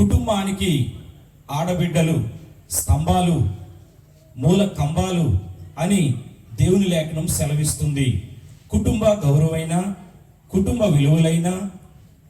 కుటుంబానికి ఆడబిడ్డలు స్తంభాలు మూల కంబాలు అని దేవుని లేఖనం సెలవిస్తుంది. కుటుంబ గౌరవైన కుటుంబ విలువలైన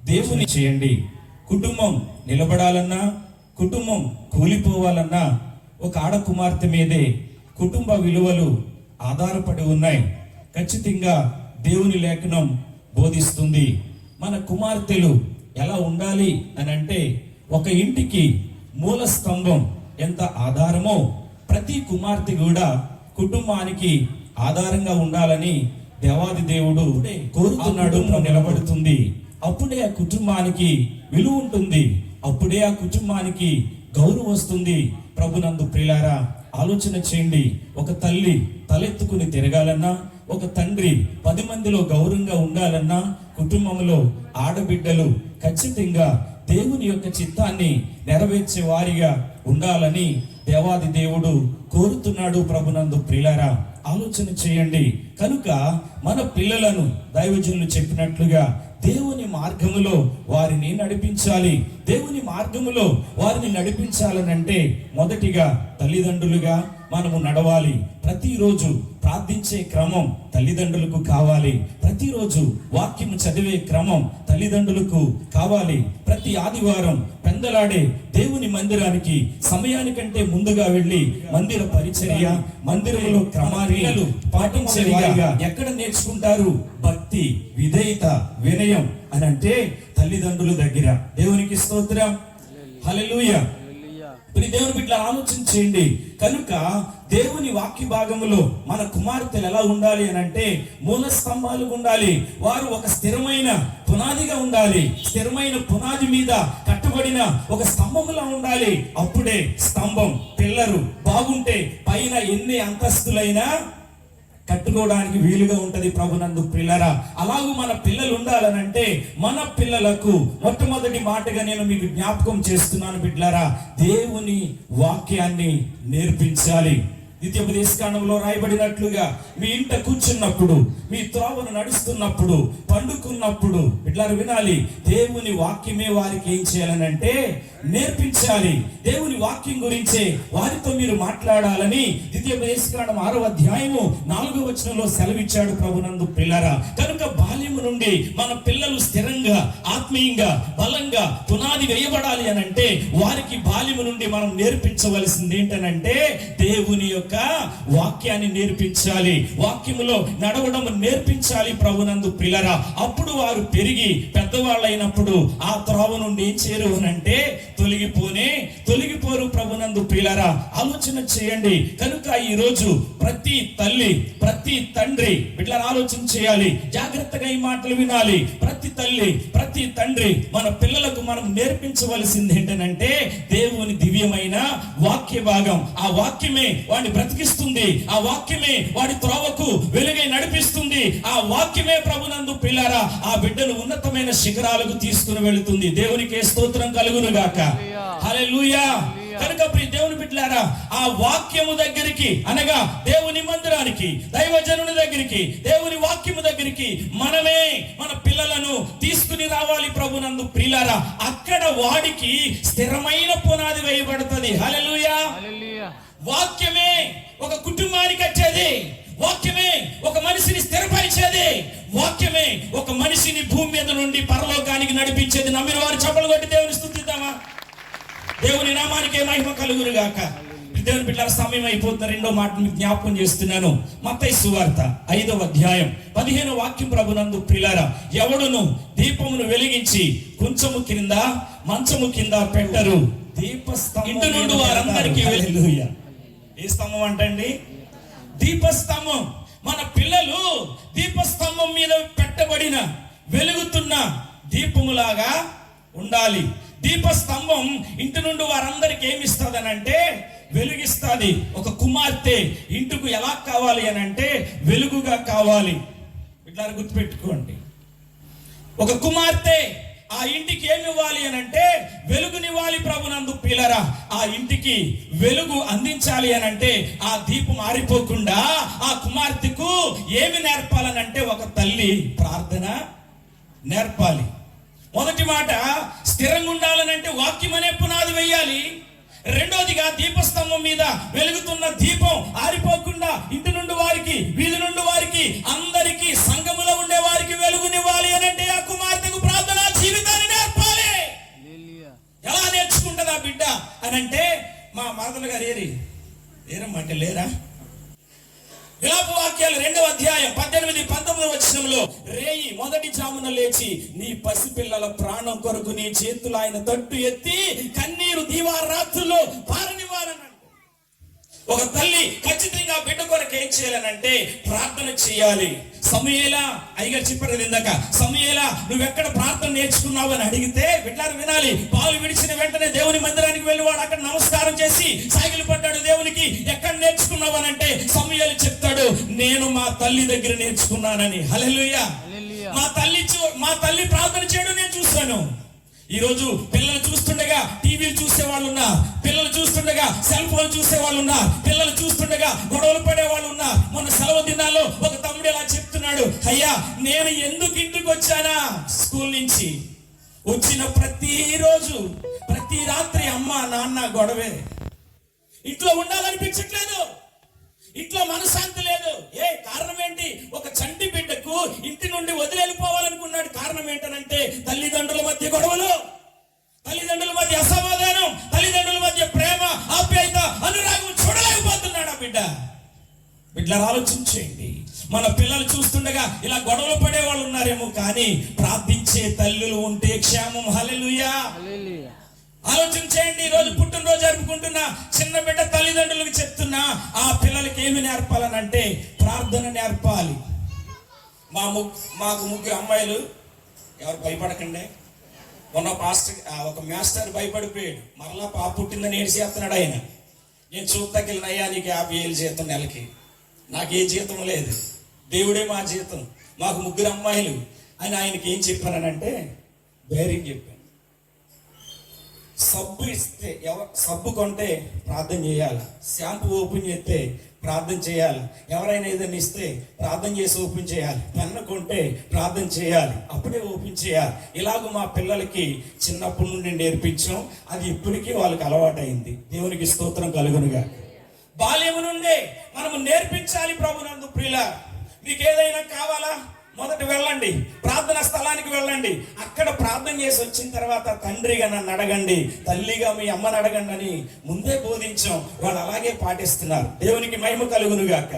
దేవుని చేయండి. కుటుంబం నిలబడాలన్నా కుటుంబం కూలిపోవాలన్నా ఒక ఆడ కుమార్తె మీదే కుటుంబ విలువలు ఆధారపడి ఉన్నాయి. ఖచ్చితంగా దేవుని లేఖనం బోధిస్తుంది. మన కుమార్తెలు ఎలా ఉండాలి అని అంటే ఒక ఇంటికి మూల స్తంభం ఎంత ఆధారమో ప్రతి కుమార్తె కూడా కుటుంబానికి ఆధారంగా ఉండాలని దేవాది దేవుడు కోరుతున్నాడు నిలబడుతుంది. అప్పుడే ఆ కుటుంబానికి విలువ ఉంటుంది. అప్పుడే ఆ కుటుంబానికి గౌరవం వస్తుంది. ప్రభునందు ప్రిలారా ఆలోచన చేయండి. ఒక తల్లి తలెత్తుకుని తిరగాలన్నా ఒక తండ్రి పది మందిలో గౌరవంగా ఉండాలన్నా కుటుంబంలో ఆడబిడ్డలు ఖచ్చితంగా దేవుని యొక్క చిత్తాన్ని నెరవేర్చే వారిగా ఉండాలని దేవాది దేవుడు కోరుతున్నాడు ప్రభునందు ప్రిలారా. ఆలోచన చేయండి. కనుక మన పిల్లలను దైవజనులు చెప్పినట్లుగా దేవుని మార్గములో వారిని నడిపించాలి. దేవుని మార్గములో వారిని నడిపించాలనంటే మొదటిగా తల్లిదండ్రులుగా మనము నడవాలి. ప్రతిరోజు ప్రార్థించే క్రమం తల్లిదండ్రులకు కావాలి. ప్రతిరోజు వాక్యము చదివే క్రమం తల్లిదండ్రులకు కావాలి. ప్రతి ఆదివారం పెందలాడే దేవుని మందిరానికి సమయానికంటే ముందుగా వెళ్ళి మందిర పరిచర్య మందిరంలో క్రమాలు పాటించే ఎక్కడ నేర్చుకుంటారు? భక్తి విధేయత వినయం అని అంటే తల్లిదండ్రుల దగ్గర. దేవునికి స్తోత్రం. హలలుయ ప్రియ దేవుని బిడ్డ ఆలోచన చేయండి కనుక దేవుని వాక్య భాగములో మన కుమార్తెలు ఎలా ఉండాలి అని అంటే మూల స్తంభాలు ఉండాలి. వారు ఒక స్థిరమైన పునాదిగా ఉండాలి. స్థిరమైన పునాది మీద కట్టబడిన ఒక స్తంభములా ఉండాలి. అప్పుడే స్తంభం పిల్లరు బాగుంటే పైన ఎన్ని అంతస్తులైనా కట్టుకోవడానికి వీలుగా ఉంటుంది ప్రభునందు పిల్లరా. అలాగూ మన పిల్లలు ఉండాలనంటే మన పిల్లలకు మొట్టమొదటి మాటగా నేను మీకు జ్ఞాపకం చేస్తున్నాను బిడ్డలారా దేవుని వాక్యాన్ని నేర్పించాలి. నిత్యోపదేశకాండంలో రాయబడినట్లుగా మీ ఇంట కూర్చున్నప్పుడు మీ త్రోవను నడుస్తున్నప్పుడు పండుకున్నప్పుడు ఇట్లా వినాలి దేవుని వాక్యమే వారికి ఏం చేయాలనంటే నేర్పించాలి. దేవుని వాక్యం గురించే వారితో మీరు మాట్లాడాలని ద్వితీయోపదేశకాండం ఆరో అధ్యాయము నాలుగో వచనంలో సెలవిచ్చాడు ప్రభునందు పిల్లరా. కనుక బాల్యము నుండి మన పిల్లలు స్థిరంగా ఆత్మీయంగా బలంగా పునాది వేయబడాలి అనంటే వారికి బాల్యము నుండి మనం నేర్పించవలసింది ఏంటనంటే దేవుని యొక్క వాక్యాన్ని నేర్పించాలి. వాక్యములో నడవడం నేర్పించాలి ప్రభునందు పిల్లరా. అప్పుడు వారు పెరిగి పెద్దవాళ్ళైనప్పుడు ఆ త్రోవ నుండి ఏం చేరు అంటే తొలగిపోనే తొలగిపోరు ప్రభునందు పిల్లరా. ఆలోచన చేయండి. కనుక ఈ రోజు ప్రతి తల్లి ప్రతి తండ్రి ఇట్లా ఆలోచన చేయాలి. జాగ్రత్తగా ఈ మాటలు వినాలి. ప్రతి తల్లి ప్రతి తండ్రి మన పిల్లలకు మనం నేర్పించవలసింది ఏంటంటే దేవుని దివ్యమైన వాక్య భాగం ఆ వాక్యమే వాడిని బ్రతికిస్తుంది. ఆ వాక్యమే వాడి త్రోవకు వెలుగై నడిపిస్తుంది. ఆ వాక్యమే ప్రభునందు పిల్లారా ఆ బిడ్డను ఉన్నతమైన శిఖరాలకు తీసుకుని వెళుతుంది. దేవునికి స్తోత్రం కలుగును గాక? హల్లెలూయా. కనుక ప్రియ దేవుని బిడ్డలారా ఆ వాక్యము దగ్గరికి అనగా దేవుని మందిరానికి దైవజనుని దగ్గరికి దేవుని వాక్యము దగ్గరికి మనమే మన పిల్లలను తీసుకుని రావాలి ప్రభునందు ప్రియులారా. అక్కడ వాడికి స్థిరమైన పునాది వేయబడుతుంది. హల్లెలూయా. వాక్యమే ఒక కుటుంబానికి వచ్చేది వాక్యమే ఒక మనిషిని స్థిరపరిచేది. వాక్యమే ఒక మనిషిని భూమి మీద నుండి పరలోకానికి నడిపించేది. నమ్మిన వారు చప్పలు కొట్టి దేవుని స్థుతిద్దామా? దేవుని నామానికే మహిమ కలుగును గాక దేవుని బిడ్డల సమయం అయిపోతున్న రెండో మాట మీకు జ్ఞాపకం చేస్తున్నాను. మత్తయి సువార్త ఐదవ అధ్యాయం పదిహేను వాక్యం ప్రభునందు ప్రిలారా ఎవడును దీపమును వెలిగించి కొంచెము కింద మంచము కింద పెట్టరు. దీపస్తంభం ఇంటి నుండి వారందరికీ హల్లెలూయా. ఏ స్తంభం అంటండి? దీపస్తంభం. మన పిల్లలు దీపస్తంభం మీద పెట్టబడిన వెలుగుతున్న దీపములాగా ఉండాలి. దీపస్తంభం ఇంటి నుండి వారందరికి ఏమి ఇస్తుందనంటే వెలుగిస్తుంది. ఒక కుమార్తె ఇంటికి ఎలా కావాలి అని అంటే వెలుగుగా కావాలి. ఇట్లా గుర్తుపెట్టుకోండి. ఒక కుమార్తె ఆ ఇంటికి ఏమి ఇవ్వాలి అని అంటే వెలుగునివ్వాలి ప్రభునందు పిల్లరా. ఆ ఇంటికి వెలుగు అందించాలి అని అంటే ఆ దీపం ఆరిపోకుండా ఆ కుమార్తెకు ఏమి నేర్పాలనంటే ఒక తల్లి ప్రార్థన నేర్పాలి. మొదటి మాట స్థిరంగా ఉండాలనంటే వాక్యం అనే పునాది రెండోదిగా దీపస్తంభం మీద వెలుగుతున్న దీపం ఆరిపోకుండా ఇంటి నుండి వారికి వీధి నుండి వారికి అందరికీ సంఘములో ఉండే వారికి వెలుగునివ్వాలి అని అంటే ఆ కుమార్తె ఎలా నేర్చుకుంటుందా బిడ్డ అని అంటే మా మాతలు గారు ఏరి? ఏరమ్మా అంటే లేరా? విలాప వాక్యాలు రెండవ అధ్యాయం పద్దెనిమిది పంతొమ్మిది వచనంలో రేయి మొదటి జామున లేచి నీ పసిపిల్లల ప్రాణం కొరకు నీ చేతులు ఆయన తట్టు ఎత్తి కన్నీరు దీవారాత్రుల్లో పారనివ్వాలన్నాడు. ఒక తల్లి ఖచ్చితంగా బిడ్డ కొరకు ఏం చేయాలనంటే ప్రార్థన చేయాలి. సమయేలా అయ్యగారు చెప్పారు కదా ఇందాక సమయేలా నువ్వెక్కడ ప్రార్థన నేర్చుకున్నావు అని అడిగితే బిడ్డారు వినాలి? పాలు విడిచిన వెంటనే దేవుని మందిరానికి వెళ్ళివాడు అక్కడ నమస్కారం చేసి సాగిలు పడ్డాడు దేవునికి ఎక్కడ నేర్చుకున్నావు? అని అంటే సమయాలు చెప్తాడు నేను మా తల్లి దగ్గర నేర్చుకున్నానని. హల్లెలూయా. మా తల్లి మా తల్లి ప్రార్థన చేయడం నేను చూస్తాను ఈ రోజు పిల్లలు చూస్తుండగా టీవీలు చూసే వాళ్ళు ఉన్నారు పిల్లలు చూస్తుండగా సెల్ ఫోన్ చూసే వాళ్ళు ఉన్నారు పిల్లలు చూస్తుండగా గొడవలు పడే వాళ్ళు ఉన్నారు మొన్న సెలవు దినాల్లో ఒక తమ్ముడు ఇలా చెప్తున్నాడు అయ్యా నేను ఎందుకు ఇంటికి వచ్చానా? స్కూల్ నుంచి వచ్చిన ప్రతిరోజు ప్రతి రాత్రి అమ్మ నాన్న గొడవే. ఇంట్లో ఉండాలనిపించట్లేదు. ఇంట్లో మనశ్శాంతి లేదు. ఏ కారణం ఏంటి ఒక చంటి బిడ్డకు ఇంటి నుండి వదిలి కారణం ఏంటనంటే తల్లిదండ్రుల మధ్య గొడవలు తల్లిదండ్రుల మధ్య అసమాధానం తల్లిదండ్రుల మధ్య ప్రేమ ఆప్యాయత అనురాగం చూడలేకపోతున్నాడు ఆ బిడ్డ. బిడ్డలు ఆలోచించేయండి. మన పిల్లలు చూస్తుండగా ఇలా గొడవలు పడే వాళ్ళు ఉన్నారేమో కానీ ప్రార్థించే తల్లులు ఉంటే క్షేమం. Hallelujah hallelujah. ఆలోచన చేయండి ఈ రోజు పుట్టినరోజు జరుపుకుంటున్న చిన్న బిడ్డ తల్లిదండ్రులకు చెప్తున్నా ఆ పిల్లలకి ఏమి నేర్పాలనంటే ప్రార్థన నేర్పాలి. మా ము మాకు ముగ్గురు అమ్మాయిలు ఎవరు భయపడకండి. మొన్న పాస్టర్ ఆ, ఒక మాస్టర్ భయపడిపోయాడు. మరలా పాప పుట్టిందని ఏడు చేస్తున్నాడు ఆయన? నేను చూపుతాకెళ్ళిన అయ్యా నీకు యాభై ఏళ్ళు జీతం నెలకి. నాకు ఏ జీతం లేదు. దేవుడే మా జీతం. మాకు ముగ్గురు అమ్మాయిలు. అని ఆయనకి ఏం చెప్పానంటే ధైర్యం చెప్పాను సబ్బు ఇస్తే ఎవ సబ్బు కొంటే ప్రార్థన చేయాలి. షాంపూ ఓపెన్ చేస్తే ప్రార్థన చేయాలి. ఎవరైనా ఏదైనా ఇస్తే ప్రార్థన చేసి ఓపెన్ చేయాలి. పెన్ను కొంటే ప్రార్థన చేయాలి. అప్పుడే ఓపెన్ చేయాలి. ఇలాగ మా పిల్లలకి చిన్నప్పటి నుండి నేర్పించాం. అది ఇప్పటికీ వాళ్ళకి అలవాటైంది. దేవునికి స్తోత్రం కలుగునుగా. బాల్యము నుండే మనము నేర్పించాలి ప్రభునందు ప్రియుల మీకు ఏదైనా కావాలా? మొదట వెళ్ళండి. ప్రార్థన స్థలానికి వెళ్ళండి. అక్కడ ప్రార్థన చేసి వచ్చిన తర్వాత తండ్రిగా నన్ను అడగండి. తల్లిగా మీ అమ్మని అడగండి అని ముందే బోధించాం. వాళ్ళు అలాగే పాటిస్తున్నారు. దేవునికి మహిమ కలుగును గాక.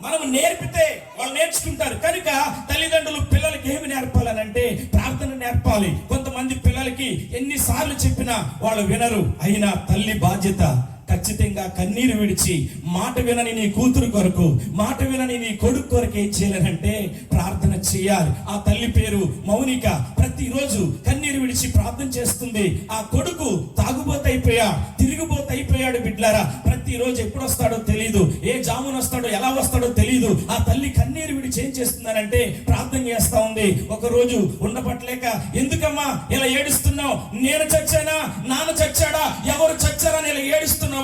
మనం నేర్పితే వాళ్ళు నేర్చుకుంటారు. కనుక తల్లిదండ్రులు పిల్లలకి ఏమి నేర్పాలనంటే ప్రార్థన నేర్పాలి. కొంతమంది పిల్లలకి ఎన్నిసార్లు చెప్పినా వాళ్ళు వినరు. అయినా తల్లి బాధ్యత. ఖచ్చితంగా కన్నీరు విడిచి మాట వినని నీ కూతురు కొరకు మాట వినని నీ కొడుకు కొరకు ఏం చేయాలంటే ప్రార్థన చేయాలి. ఆ తల్లి పేరు మౌనిక. ప్రతిరోజు కన్నీరు విడిచి ప్రార్థన చేస్తుంది. ఆ కొడుకు తాగుబోతు అయిపోయా తిరిగిపోతు అయిపోయాడు బిడ్లారా. ప్రతిరోజు ఎప్పుడు వస్తాడో తెలియదు ఏ జామున వస్తాడో ఎలా వస్తాడో తెలియదు ఆ తల్లి కన్నీరు విడిచి ఏం చేస్తున్నానంటే ప్రార్థన చేస్తా ఉంది. ఒక రోజు ఉండబట్టలేక ఎందుకమ్మా ఇలా ఏడుస్తున్నావు? నేను చచ్చానా? నాన్న చచ్చాడా? ఎవరు చచ్చా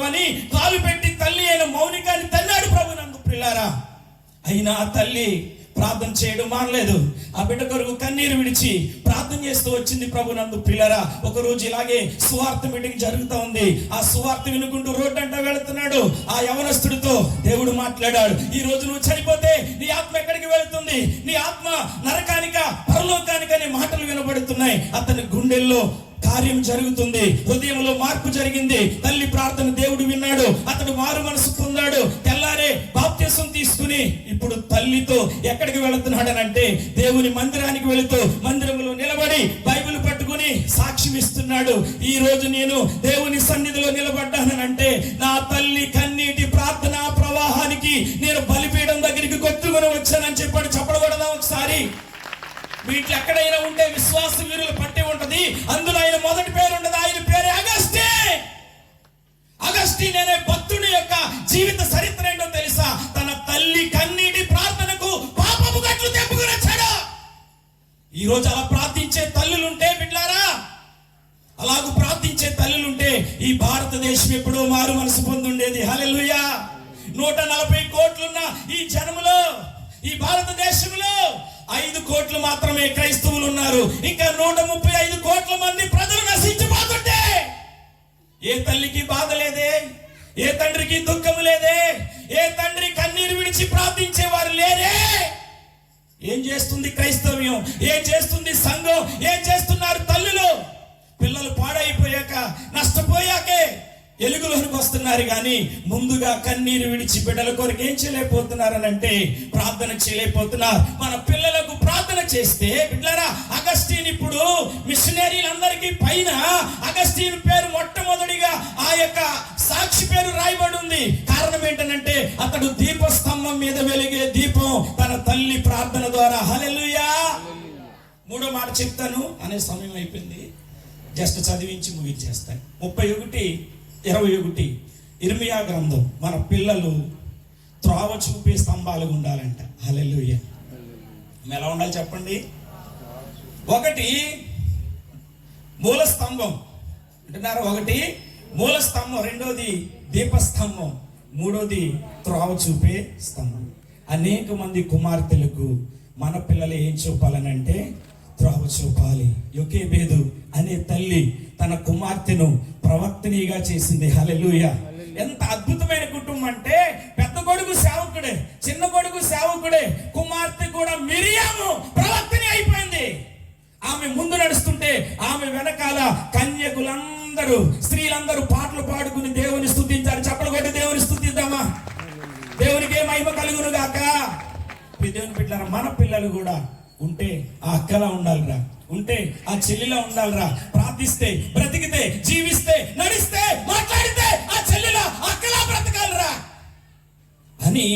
ఏడుస్తున్నావని కాలు పెట్టి తల్లి అయిన మౌనికాన్ని తన్నాడు ప్రభు నందు పిల్లారా అయినా ఆ తల్లి ప్రార్థన చేయడం మానలేదు. ఆ బిడ్డ కొరకు కన్నీరు విడిచి ప్రార్థన చేస్తూ వచ్చింది ప్రభు నందు పిల్లరా ఒకరోజు ఇలాగే సువార్త మీటింగ్ జరుగుతూ ఉంది. ఆ సువార్త వినుకుంటూ రోడ్డు అంట వెళుతున్నాడు. ఆ యవనస్తుడితో దేవుడు మాట్లాడాడు. ఈ రోజు నువ్వు చనిపోతే నీ ఆత్మ ఎక్కడికి వెళుతుంది? నీ ఆత్మ నరకానిక పరలోకానిక అనే మాటలు వినబడుతున్నాయి. అతని గుండెల్లో కార్యం జరుగుతుంది. హృదయంలో మార్పు జరిగింది. తల్లి ప్రార్థన దేవుడు విన్నాడు. అతడు మారు మనసు పొందాడు. తెల్లారే బాప్త్యసం తీసుకుని ఇప్పుడు తల్లితో ఎక్కడికి వెళుతున్నాడనంటే దేవుని మందిరానికి వెళుతూ మందిరంలో నిలబడి బైబిల్ పట్టుకుని సాక్ష్యం ఇస్తున్నాడు. ఈ రోజు నేను దేవుని సన్నిధిలో నిలబడ్డానంటే నా తల్లి కన్నీటి ప్రార్థన ప్రవాహానికి నేను బలిపీయడం దగ్గరికి కొట్టుకుని వచ్చానని చెప్పాడు చెప్పడకూడదా ఒకసారి. వీటి ఎక్కడైనా ఉంటే విశ్వాస వీరులు పట్టే ఉంటది అందులో ఆయన మొదటి పేరు ఉండదు ఆయన పేరు అగస్టే. అగస్టిన్ అనే భక్తుడి యొక్క జీవిత చరిత్ర ఏంటో తెలుసా? తన తల్లి కన్నీటి ప్రార్థనకు పాపము గట్లు తెప్పుకుని వచ్చాడు. ఈ రోజు అలా ప్రార్థించే తల్లులుంటే బిడ్లారా? అలాగూ ప్రార్థించే తల్లులుంటే ఈ భారతదేశం ఎప్పుడో మారు మనసు పొందుండేది. హలెలుయా నూట నలభై కోట్లున్న ఈ జనములో ఈ భారతదేశంలో ఐదు కోట్లు మాత్రమే క్రైస్తవులు ఉన్నారు. ఇంకా నూట ముప్పై ఐదు కోట్ల మంది ప్రజలు నశించిపోతుంటే ఏ తల్లికి బాధ ఏ తండ్రికి దుఃఖము లేదే? ఏ తండ్రి కన్నీరు విడిచి ప్రార్థించే వారు లేరే? ఏం చేస్తుంది క్రైస్తవ్యం? ఏం చేస్తుంది సంఘం? ఏం చేస్తున్నారు తల్లులు? పిల్లలు పాడైపోయాక నష్టపోయాకే ఎలుగులోనికి వస్తున్నారు కానీ ముందుగా కన్నీరు విడిచి బిడ్డల కొరకు ఏం చేయలేకపోతున్నారనంటే ప్రార్థన చేయలేకపోతున్నారు. మన పిల్లలకు ప్రార్థన చేస్తే బిడ్డలారా అగస్టీన్ ఇప్పుడు మిషనరీలందరికీ పైన అగస్టీన్ పేరు మొట్టమొదటిగా ఆ యొక్క సాక్షి పేరు రాయబడి ఉంది. కారణం ఏంటనంటే అతడు దీపస్తంభం మీద వెలిగే దీపం తన తల్లి ప్రార్థన ద్వారా. హలెలుయా మూడో మాట చెప్తాను. అనే సమయం అయిపోయింది. జస్ట్ చదివించి ముగించేస్తాను. ముప్పై ఒకటి ఇరవై ఒకటి. ఇర్మియా గ్రంథం మన పిల్లలు త్రోవ చూపే స్తంభాలుగా ఉండాలంట. హల్లెలూయా. ఎలా ఉండాలి చెప్పండి? ఒకటి మూల స్తంభం. అంటున్నారు ఒకటి మూల స్తంభం. రెండోది దీపస్తంభం. మూడోది త్రోవ చూపే స్తంభం. అనేక మంది కుమార్తెలకు మన పిల్లలు ఏం చూపాలనంటే త్రోవ చూపాలి యొకే బేదు అనే తల్లి తన కుమార్తెను ప్రవర్తనీగా చేసింది. హలెలుయ ఎంత అద్భుతమైన కుటుంబం అంటే పెద్ద కొడుకు సేవకుడే చిన్న కొడుకు సేవకుడే కుమార్తె కూడా మిరియాము ప్రవర్తని అయిపోయింది. ఆమె ముందు నడుస్తుంటే ఆమె వెనకాల కన్యకులందరూ స్త్రీలందరూ పాటలు పాడుకుని దేవుని స్థుతించారు. చెప్పలు కొట్టి దేవుని స్థుతిద్దామా? దేవునికి ఏ మహిమ కలుగును గాక దేవుని పిల్లల మన పిల్లలు కూడా ఉంటే ఆ అక్కలా ఉండాలిరా. ఉంటే ఆ చెల్లిలా ఉండాలిరా. ప్రార్థిస్తే బ్రతికితే జీవిస్తే నడిస్తే మాట్లాడితే ఆ చెల్లిలా అక్కలా బ్రతకాలిరా. అని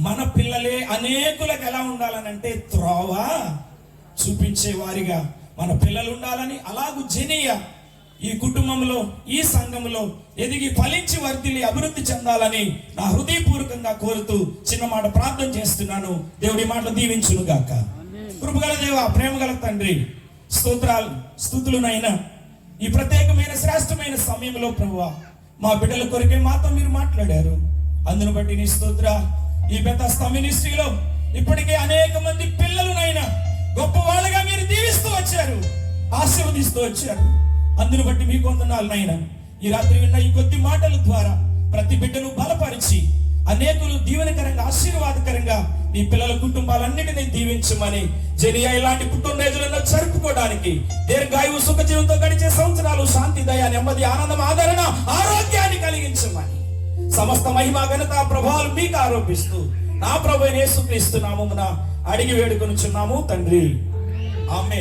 మన పిల్లలే అనేకులకు ఎలా ఉండాలనంటే త్రోవ చూపించే వారిగా మన పిల్లలు ఉండాలని అలాగూ జనీయ ఈ కుటుంబంలో ఈ సంఘంలో ఎదిగి ఫలించి వర్ధిల్లి అభివృద్ధి చెందాలని నా హృదయపూర్వకంగా కోరుతూ చిన్న మాట ప్రార్థన చేస్తున్నాను. దేవుడి మాటలు దీవించునుగాక. గాక కృపగల దేవ ప్రేమగల తండ్రి స్తోత్రాలు స్థుతులునైనా ఈ ప్రత్యేకమైన శ్రేష్టమైన సమయంలో ప్రభువా మా బిడ్డల కొరకే మాతో మీరు మాట్లాడారు. అందును బట్టి నీ స్తోత్ర ఈ పెద్ద మినిస్ట్రీలో ఇప్పటికే అనేక మంది పిల్లలునైనా గొప్ప వాళ్ళగా మీరు దీవిస్తూ వచ్చారు ఆశీర్వదిస్తూ వచ్చారు. అందును బట్టి మీ కొందనాలనైనా ఈ రాత్రి విన్న ఈ కొద్ది మాటల ద్వారా ప్రతి బిడ్డను అనేకులు దీవెనకరంగా ఆశీర్వాదకరంగా నీ పిల్లల కుటుంబాలన్నిటినీ దీవించమని జరియా ఇలాంటి పుట్టినరోజులను జరుపుకోవడానికి దీర్ఘాయువు సుఖ జీవంతో గడిచే సంవత్సరాలు శాంతి దయ నెమ్మది ఆనందం ఆదరణ ఆరోగ్యాన్ని కలిగించమని సమస్త మహిమ ఘనత ప్రభావాలు మీకు ఆరోపిస్తూ నా ప్రభు యేసుక్రీస్తు నామమున అడిగి వేడుకొనుచున్నాము తండ్రి. ఆమె